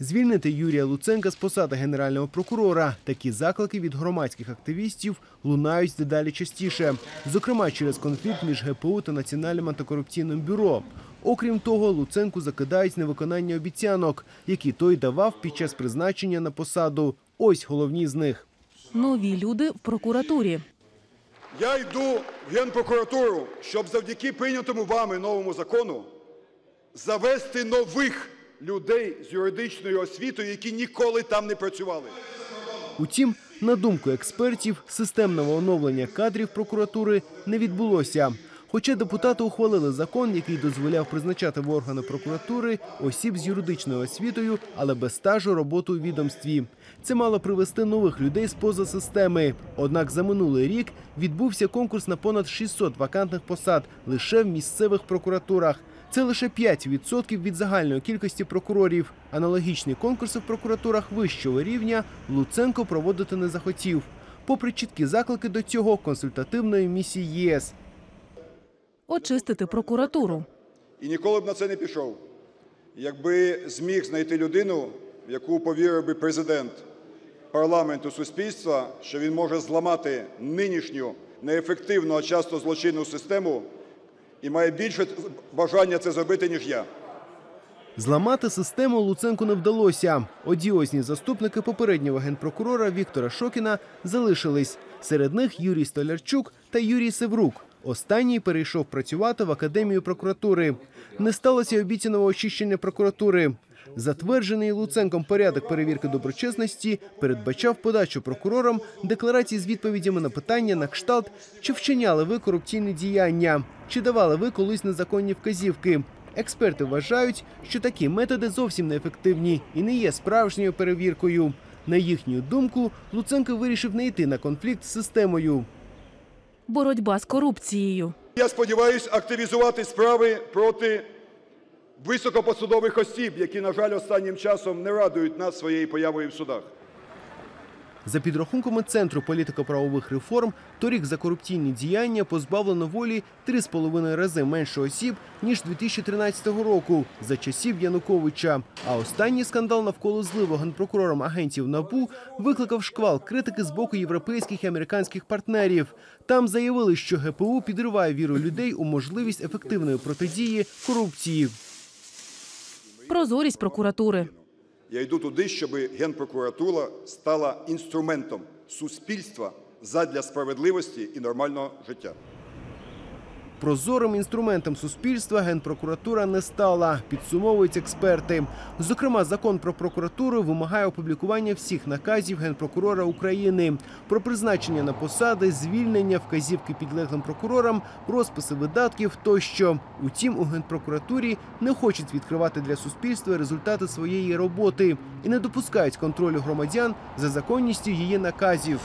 Звільнити Юрія Луценка з посади генерального прокурора. Такі заклики від громадських активістів лунають дедалі частіше, зокрема через конфлікт між ГПУ та Національним антикорупційним бюро. Окрім того, Луценку закидають невиконання обіцянок, які той давав під час призначення на посаду. Ось головні з них. Нові люди в прокуратурі. Я йду в Генпрокуратуру, щоб завдяки прийнятому вами новому закону завести нових людей з юридичною освітою, які ніколи там не працювали. Утім, на думку експертів, системного оновлення кадрів прокуратури не відбулося. Хоча депутати ухвалили закон, який дозволяв призначати в органи прокуратури осіб з юридичною освітою, але без стажу роботи у відомстві. Це мало привести нових людей з поза системи. Однак за минулий рік відбувся конкурс на понад 600 вакантних посад лише в місцевих прокуратурах. Це лише 5% від загальної кількості прокурорів. Аналогічні конкурси в прокуратурах вищого рівня Луценко проводити не захотів. Попри чіткі заклики до цього консультативної місії ЄС. Очистити прокуратуру. І ніколи б на це не пішов. Якби зміг знайти людину, в яку повірив би президент парламенту суспільства, що він може зламати нинішню неефективну, а часто злочинну систему, і має більше бажання це зробити, ніж я. Зламати систему Луценку не вдалося. Одіозні заступники попереднього генпрокурора Віктора Шокіна залишились. Серед них Юрій Столярчук та Юрій Севрук. Останній перейшов працювати в академію прокуратури. Не сталося обіцяного очищення прокуратури. Затверджений Луценком порядок перевірки доброчесності передбачав подачу прокурорам декларації з відповідями на питання на кшталт, чи вчиняли ви корупційні діяння, чи давали ви колись незаконні вказівки. Експерти вважають, що такі методи зовсім неефективні і не є справжньою перевіркою. На їхню думку, Луценко вирішив не йти на конфлікт з системою. Боротьба з корупцією. Я сподіваюся активізувати справи проти високопосадових осіб, які, на жаль, останнім часом не радують нас своєю появою в судах. За підрахунками Центру політико-правових реформ, торік за корупційні діяння позбавлено волі 3,5 рази менше осіб, ніж 2013 року за часів Януковича. А останній скандал навколо зливу генпрокурором агентів НАБУ викликав шквал критики з боку європейських і американських партнерів. Там заявили, що ГПУ підриває віру людей у можливість ефективної протидії корупції. Прозорість прокуратури. Я йду туди, щоб Генпрокуратура стала інструментом суспільства задля справедливості і нормального життя. Прозорим інструментом суспільства генпрокуратура не стала, підсумовують експерти. Зокрема, закон про прокуратуру вимагає опублікування всіх наказів генпрокурора України про призначення на посади, звільнення, вказівки підлеглим прокурорам, розписи видатків тощо. Утім, у генпрокуратурі не хочуть відкривати для суспільства результати своєї роботи і не допускають контролю громадян за законністю її наказів.